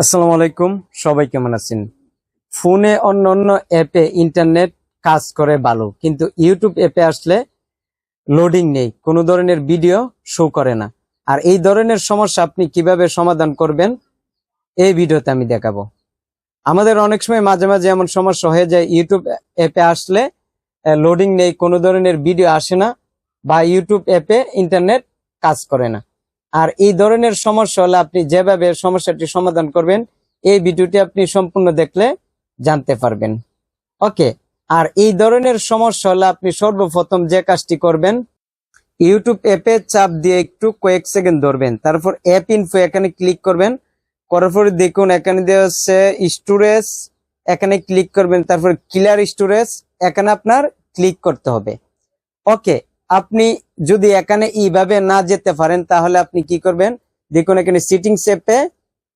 আসসালামু আলাইকুম, সবাই কেমন আছেন? ফোনে অন্য অন্য অ্যাপে ইন্টারনেট কাজ করে ভালো, কিন্তু ইউটিউব অ্যাপে আসলে লোডিং নেই, কোনো ধরনের ভিডিও শো করে না। আর এই ধরনের সমস্যা আপনি কীভাবে সমাধান করবেন, এই ভিডিওতে আমি দেখাবো। আমাদের অনেক সময় মাঝে মাঝে এমন সমস্যা হয়ে যায়, ইউটিউব অ্যাপে আসলে লোডিং নেই, কোনো ধরনের ভিডিও আসে না, বা ইউটিউব অ্যাপে ইন্টারনেট কাজ করে না। আর এই ধরনের সমস্যা হলে আপনি যেভাবে সমস্যাটি সমাধান করবেন, এই ভিডিওটি আপনি সম্পূর্ণ দেখলে জানতে পারবেন। ওকে, আর এই ধরনের সমস্যা হলে আপনি সর্বপ্রথম যে কাজটি করবেন ইউটিউব অ্যাপে চাপ দিয়ে একটু কয়েক সেকেন্ড ধরবেন। তারপর অ্যাপ ইনফো এখানে ক্লিক করবেন। করার পরে দেখুন, এখানে দেওয়া হচ্ছে স্টোরেজ এখানে ক্লিক করবেন। তারপর ক্লিয়ার স্টোরেজ এখানে আপনার ক্লিক করতে হবে। ওকে আপনি যদি এখানে এইভাবে না যেতে পারেন তাহলে আপনি কি করবেন? দেখুন এখানে সিটিং অ্যাপে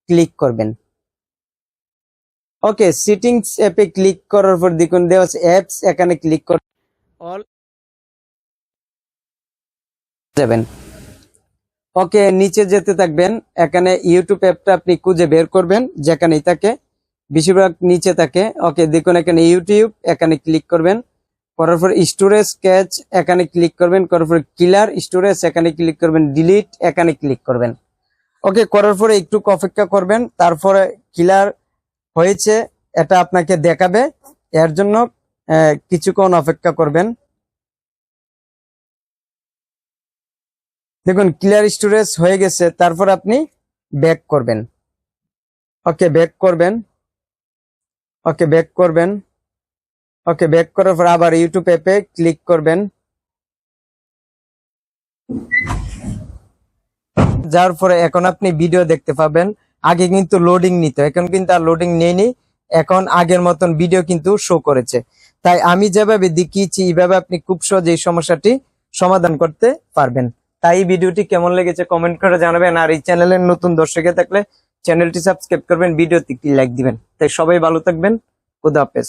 ক্লিক করবেন। ওকে সিটিং অ্যাপে ক্লিক করার পর দেখুন দেওয়া আছে অ্যাপস এখানে ক্লিক করে অল যাবেন। ওকে নিচে যেতে থাকবেন। এখানে ইউটিউব অ্যাপটা আপনি খুঁজে বের করবেন যেখানেই থাকে। বেশিরভাগ নিচে থাকে। ওকে দেখুন এখানে ইউটিউব এখানে ক্লিক করবেন। করার পর স্টোরেজ ক্যাচ এখানে ক্লিক করবেন, করার পর কিলার স্টোরেজ এখানে ক্লিক করবেন ডিলিট এখানে ক্লিক করবেন। ওকে করার পরে একটু অপেক্ষা করবেন, তারপরে কিলার হয়েছে, এটা আপনাকে দেখাবে। এর জন্য কিছুক্ষণ অপেক্ষা করবেন। দেখুন ক্লিয়ার স্টোরেজ হয়ে গেছে, তারপর আপনি ব্যাক করবেন। ওকে ব্যাক করবেন। ওকে ব্যাক করবেন। ওকে ব্যাক করার পর আবার ইউটিউব অ্যাপে ক্লিক করবেন। যার পরে এখন আপনি ভিডিও দেখতে পাবেন। আগে কিন্তু লোডিং নিত, এখন কিন্তু আর লোডিং নেয়নি। এখন আগের মতন ভিডিও কিন্তু শো করেছে। তাই আমি যেভাবে দেখিয়েছি, এইভাবে আপনি খুব সহজে এই সমস্যাটি সমাধান করতে পারবেন। তাই ভিডিওটি কেমন লেগেছে কমেন্ট করে জানাবেন। আর এই চ্যানেলের নতুন দর্শকে থাকলে চ্যানেলটি সাবস্ক্রাইব করবেন ভিডিওতে লাইক দিবেন। তাই সবাই ভালো থাকবেন। খুদা হাফেজ।